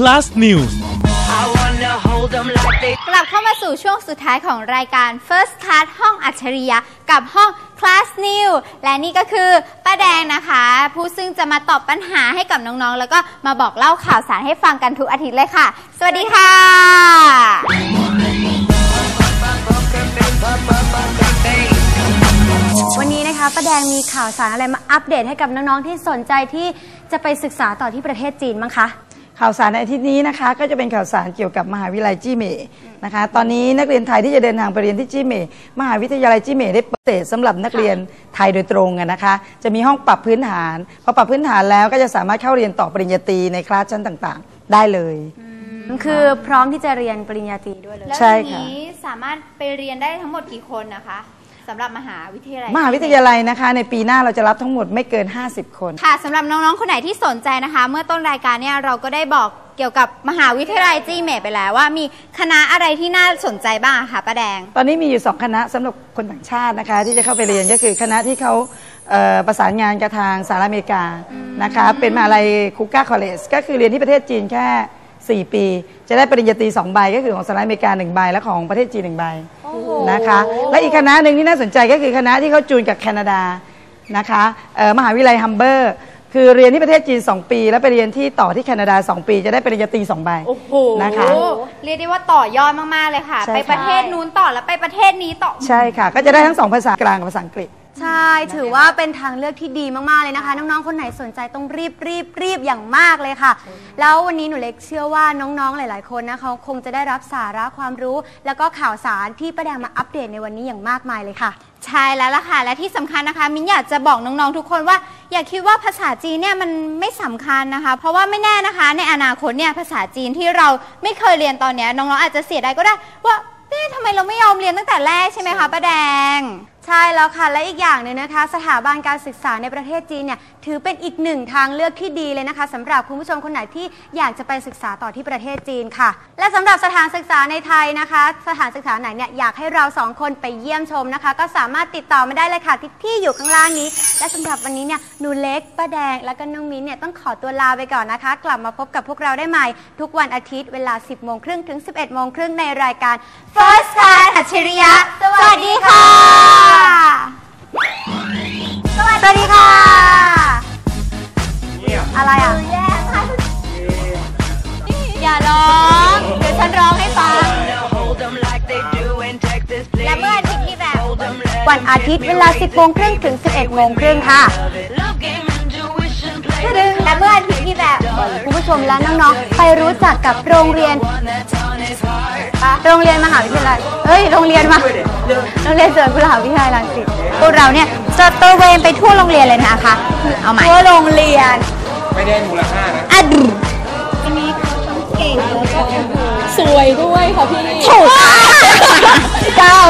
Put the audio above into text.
Class News I wanna hold them like they กลับเข้ามาสู่ช่วงสุดท้ายของรายการ First Class ห้องอัจฉริยะกับห้อง Class New และนี่ก็คือป้าแดงนะคะ ผู้ซึ่งจะมาตอบปัญหาให้กับน้องๆ แล้วก็มาบอกเล่าข่าวสารให้ฟังกันทุกอาทิตย์เลยค่ะ สวัสดีค่ะ วันนี้นะคะป้าแดงมีข่าวสารอะไรมาอัปเดตให้กับน้องๆ ที่สนใจที่จะไปศึกษาต่อที่ประเทศจีนบ้างคะ ข่าวสารในอาทิตย์นี้นะคะ ก็จะเป็นข่าวสารเกี่ยวกับมหาวิทยาลัยจี้เหม่นะคะ ตอนนี้นักเรียนไทยที่จะเดินทางไปเรียนที่จี้เหม่มหาวิทยาลัยจี้เหม่ได้เปิดสำหรับนักเรียนไทยโดยตรงอะนะคะ จะมีห้องปรับพื้นฐานพอปรับพื้นฐานแล้วก็จะสามารถเข้าเรียนต่อปริญญาตรีในคลาสชั้นต่างๆ ได้เลย คือพร้อมที่จะเรียนปริญญาตรีด้วยเลย แล้วใช่ทีค่ะ นี้สามารถไปเรียนได้ทั้งหมดกี่คนนะคะ สำหรับมหาวิทยาลัย มหาวิทยาลัยนะคะ ในปีหน้าเราจะรับทั้งหมดไม่เกิน 50 คน ค่ะสำหรับน้องๆ คนไหนที่สนใจนะคะ เมื่อต้นรายการเนี่ยเราก็ได้บอกเกี่ยวกับมหาวิทยาลัยจีเมทไปแล้วว่ามีคณะอะไรที่น่าสนใจบ้างอะคะป้าแดง ตอนนี้มีอยู่ 2 คณะสำหรับคนต่างชาตินะคะ ที่จะเข้าไปเรียนก็คือคณะที่เขาเอ่อประสานงานกับทางสหรัฐอเมริกานะคะ เป็นมหาลัยคุก้าคอลเลจก็คือเรียนที่ประเทศจีนแค่ 4 ปี จะได้ปริญญาตรี2ใบก็คือของสหรัฐอเมริกา 1 ใบและของประเทศจีน 1 ใบ นะคะ และอีกคณะหนึ่งที่น่าสนใจก็คือคณะที่เขาจูนกับแคนาดานะคะเอ่อมหาวิทยาลัยฮัมเบอร์คือเรียนที่ประเทศจีน 2 ปี แล้วไปเรียนที่ต่อที่แคนาดา 2 ปี จะได้ปริญญาตรี2ใบโอ้โหนะคะเรียกได้ว่าต่อยอดมาก ๆ เลยค่ะใช่ไปค่ะประเทศนู้นต่อแล้วไปประเทศนี้ต่อ ใช่ค่ะ ก็จะได้ทั้งสองภาษากลางกับภาษาอังกฤษ ใช่ ถือว่าเป็นทางเลือกที่ดีมากๆเลยนะคะ น้องๆ คนไหนสนใจต้องรีบรีบรีบอย่างมากเลยค่ะ แล้ววันนี้หนูเล็กเชื่อว่าน้องๆ หลายๆ คนนะเขาคงจะได้รับสาระความรู้ แล้วก็ข่าวสารที่ป้าแดงมาอัปเดตในวันนี้อย่างมากมายเลยค่ะ ใช่แล้วล่ะค่ะ และที่สำคัญนะคะ มิ้นอยากจะบอกน้องๆ ทุกคนว่า อย่าคิดว่าภาษาจีนเนี่ยมันไม่สำคัญนะคะ เพราะว่าไม่แน่นะคะ ในอนาคตเนี่ยภาษาจีนที่เราไม่เคยเรียนตอนเนี้ยน้องๆ อาจจะเสียดายก็ได้ว่าเอ๊ะทำไมเราไม่ยอมเรียนตั้งแต่แรกใช่ไหมคะป้าแดง ใช่แล้วค่ะ และอีกอย่างหนึ่งนะคะ สถาบันการศึกษาในประเทศจีนเนี่ยถือเป็นอีกหนึ่งทางเลือกที่ดีเลยนะคะสำหรับคุณผู้ชมคนไหนที่อยากจะไปศึกษาต่อที่ประเทศจีนค่ะ และสำหรับสถานศึกษาในไทยนะคะ สถานศึกษาไหนเนี่ยอยากให้เราสองคนไปเยี่ยมชมนะคะ ก็สามารถติดต่อมาได้เลยค่ะที่ที่อยู่ข้างล่างนี้ และสำหรับวันนี้เนี่ยหนูเล็กป้าแดง แล้วก็น้องมิ้นเนี่ยต้องขอตัวลาไปก่อนนะคะ กลับมาพบกับพวกเราได้ใหม่ ทุกวันอาทิตย์เวลา 10โมงครึ่งถึง 11โมงครึ่งในรายการ First Class อัจฉริยะสวัสดีค่ะสวัสดีค่ะอะไรอะอย่าร้อง เดี๋ยวฉันร้องให้ฟัง hold them like they do in Texas, และ please. เมื่ออาทิตย์ที่แบบวันอาทิตย์เวลา 10โมงครึ่งถึง 11โมงครึ่งค่ะ Love game, intuition, play และเมื่ออาทิตย์ที่แบบคุณผู้ชมและน้องๆ ไปรู้จักกับโรงเรียน โรงเรียนมหาวิทยาลัย เฮ้ย โรงเรียนมา โรงเรียนสวนกุหลาบวิทยาลัยรังสิตพวกเราเนี่ยจะตระเวนไปทั่วโรงเรียนเลยนะคะ เอาใหม่ทั่วโรงเรียน ไม่ได้มูลค่านะอะดูสวยด้วยค่ะพี่ถูกกล้าพูด